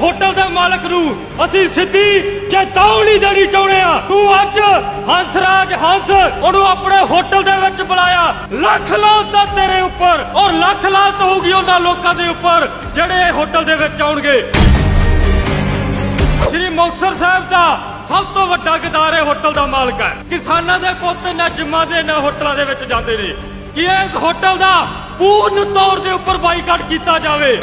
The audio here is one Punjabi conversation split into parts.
ਹੋਟਲ ਦੇ ਮਾਲਕ ਨੂੰ ਅਸੀਂ ਸਿੱਧੀ ਚੇਤਾਵਨੀ ਦੇਣੀ ਚਾਹੁੰਦੇ ਆ ਤੂੰ ਅੱਜ ਹੰਸਰਾਜ ਹੰਸ ਉਹਨੂੰ ਆਪਣੇ ਹੋਟਲ ਦੇ ਵਿੱਚ ਬੁਲਾਇਆ। ਲੱਖ ਲਾਂਤ ਆ ਤੇਰੇ ਉੱਪਰ ਔਰ ਲੱਖ ਲਾਂਤ ਹੋਊਗੀ ਉਹਨਾਂ ਲੋਕਾਂ ਦੇ ਉੱਪਰ ਜਿਹੜੇ ਹੋਟਲ ਦੇ ਵਿੱਚ ਆਉਣਗੇ। ਸ੍ਰੀ ਮੁਕਤਸਰ ਸਾਹਿਬ ਦਾ ਸਭ ਤੋਂ ਵੱਡਾ ਗਦਾਰ ਇਹ ਹੋਟਲ ਦਾ ਮਾਲਕ ਹੈ। ਕਿਸਾਨਾਂ ਦੇ ਪੁੱਤ ਨਾ ਜਿੰਮਾਂ ਦੇ, ਨਾ ਹੋਟਲਾਂ ਦੇ ਵਿੱਚ ਜਾਂਦੇ ਨੇ। ਕਿ ਇਸ ਹੋਟਲ ਦਾ ਪੂਰਨ ਤੌਰ ਦੇ ਉੱਪਰ ਬਾਈਕਾਟ ਕੀਤਾ ਜਾਵੇ।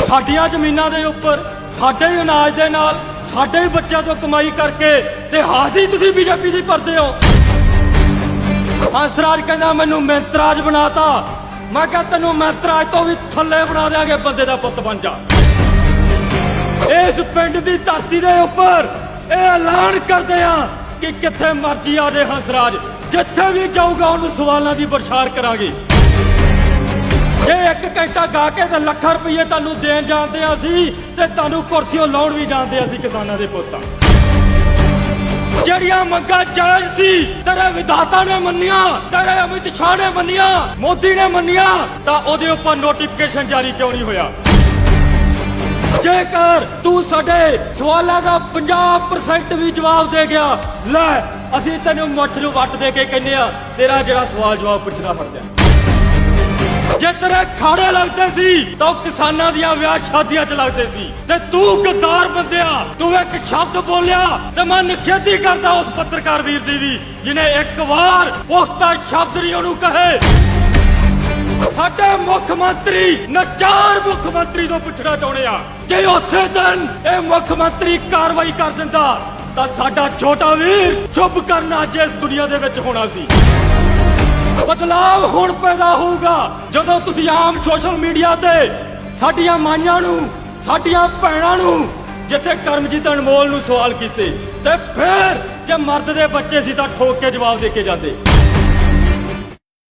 ਸਾਡੀਆਂ ਜ਼ਮੀਨਾਂ ਦੇ ਉੱਪਰ, ਸਾਡੇ ਹੀ ਅਨਾਜ ਦੇ ਨਾਲ, ਸਾਡੇ ਹੀ ਬੱਚਿਆਂ ਤੋਂ ਕਮਾਈ ਕਰਕੇ ਤੇ ਹਾਜ਼ੀ ਤੁਸੀਂ ਬੀਜੇਪੀ ਦੀ ਭਰਦੇ ਹੋ। ਹੰਸਰਾਜ ਕਹਿੰਦਾ, ਮੈਨੂੰ ਮੈਂਤਰਾਜ ਬਣਾਤਾ। ਮੈਂ ਕਿਹਾ, ਤੈਨੂੰ ਮੈਂਤਰਾਜ ਤੋਂ ਵੀ ਥੱਲੇ ਬਣਾ ਦਿਆਂਗੇ, ਬੰਦੇ ਦਾ ਪੁੱਤ ਬਣ ਜਾ। ਇਸ ਪਿੰਡ ਦੀ ਧਰਤੀ ਦੇ ਉੱਪਰ ਇਹ ਐਲਾਨ ਕਰਦੇ ਆ ਕਿ ਕਿੱਥੇ ਮਰਜ਼ੀ ਆ ਜੇ ਹੰਸਰਾਜ ਜਿੱਥੇ ਵੀ ਜਾਊਗਾ, ਉਹਨੂੰ ਸਵਾਲਾਂ ਦੀ ਬਰਸ਼ਾਰ ਕਰਾਂਗੇ। ਘੰਟਾ ਗਾ ਕੇ ਤੇ ਲੱਖਾਂ ਰੁਪਏ ਤੁਹਾਨੂੰ ਦੇਣ ਜਾਂਦੇ ਆ ਅਸੀਂ ਤੇ ਤੁਹਾਨੂੰ ਕੁਰਸੀਆਂ ਲਾਉਣ ਵੀ ਜਾਂਦੇ ਆ ਅਸੀਂ ਕਿਸਾਨਾਂ ਦੇ ਪੁੱਤਾਂ। ਜਿਹੜੀਆਂ ਮੰਗਾਂ ਜਾਇਜ਼ ਸੀ, ਤੇਰੇ ਵਿਧਾਤਾ ਨੇ ਮੰਨੀਆਂ, ਤੇਰੇ ਅਮਿਤ ਸ਼ਾਹ ਨੇ ਮੰਨੀਆਂ, ਮੋਦੀ ਨੇ ਮੰਨੀਆਂ, ਤਾਂ ਉਹਦੇ ਉੱਪਰ ਨੋਟੀਫਿਕੇਸ਼ਨ ਜਾਰੀ ਕਿਉਂ ਨਹੀਂ ਹੋਇਆ? ਜੇਕਰ ਤੂੰ ਸਾਡੇ ਸਵਾਲਾਂ ਦਾ 50% ਵੀ ਜਵਾਬ ਦੇ ਗਿਆ, ਲੈ, ਅਸੀਂ ਤੈਨੂੰ ਮੁੱਛ ਨੂੰ ਵੱਟ ਦੇ ਕੇ ਕਹਿੰਦੇ ਆ, ਤੇਰਾ ਜਿਹੜਾ ਸਵਾਲ ਜਵਾਬ ਪੁੱਛਣਾ ਪੜਦਾ ਜੇ ਤੇਰੇ ਖਾੜੇ ਲੱਗਦੇ ਸੀ, ਤਾਂ ਉਹ ਕਿਸਾਨਾਂ ਦੀਆਂ ਵਿਆਹ ਸ਼ਾਦੀਆਂ 'ਚ ਲੱਗਦੇ ਸੀ। ਤੇ ਤੂੰ ਗੱਦਾਰ ਬੰਦਿਆ, ਤੂੰ ਇੱਕ ਸ਼ਬਦ ਬੋਲਿਆ ਤੇ ਮੈਂ ਨਿਖੇਧੀ ਕਰਦਾ ਉਸ ਪੱਤਰਕਾਰ ਵੀਰ ਦੀ ਵੀ ਜਿਨੇ ਇੱਕ ਵਾਰ ਪੁਖਤਾ ਸ਼ਬਦ ਨਹੀਂ ਉਹਨੂੰ ਕਹੇ। ਸਾਡੇ ਮੁੱਖ ਮੰਤਰੀ ਨਚਾਰ ਮੁੱਖ ਮੰਤਰੀ ਤੋਂ ਪੁੱਛਣਾ ਚਾਹੁੰਦੇ ਆ, ਜੇ ਉਸੇ ਦਿਨ ਇਹ ਮੁੱਖ ਮੰਤਰੀ ਕਾਰਵਾਈ ਕਰ ਦਿੰਦਾ, ਤਾਂ ਸਾਡਾ ਛੋਟਾ ਵੀਰ ਚੁੱਪ ਕਰਨਾ ਅੱਜ ਇਸ ਦੁਨੀਆ ਦੇ ਵਿੱਚ ਹੋਣਾ ਸੀ। ਬਦਲਾਵ ਹੁਣ ਪੈਦਾ ਹੋਊਗਾ। ਜਦੋਂ ਤੁਸੀਂ ਆਮ ਸੋਸ਼ਲ ਮੀਡੀਆ ਤੇ ਸਾਡੀਆਂ ਮਾਈਆਂ ਨੂੰ, ਸਾਡੀਆਂ ਭੈਣਾਂ ਨੂੰ ਜਿੱਥੇ ਕਰਮਜੀਤ ਅਨਮੋਲ ਨੂੰ ਸਵਾਲ ਕੀਤੇ ਤੇ ਫਿਰ ਜੇ ਮਰਦ ਦੇ ਬੱਚੇ ਸੀ ਤਾਂ ਠੋਕ ਕੇ ਜਵਾਬ ਦੇ ਕੇ ਜਾਂਦੇ।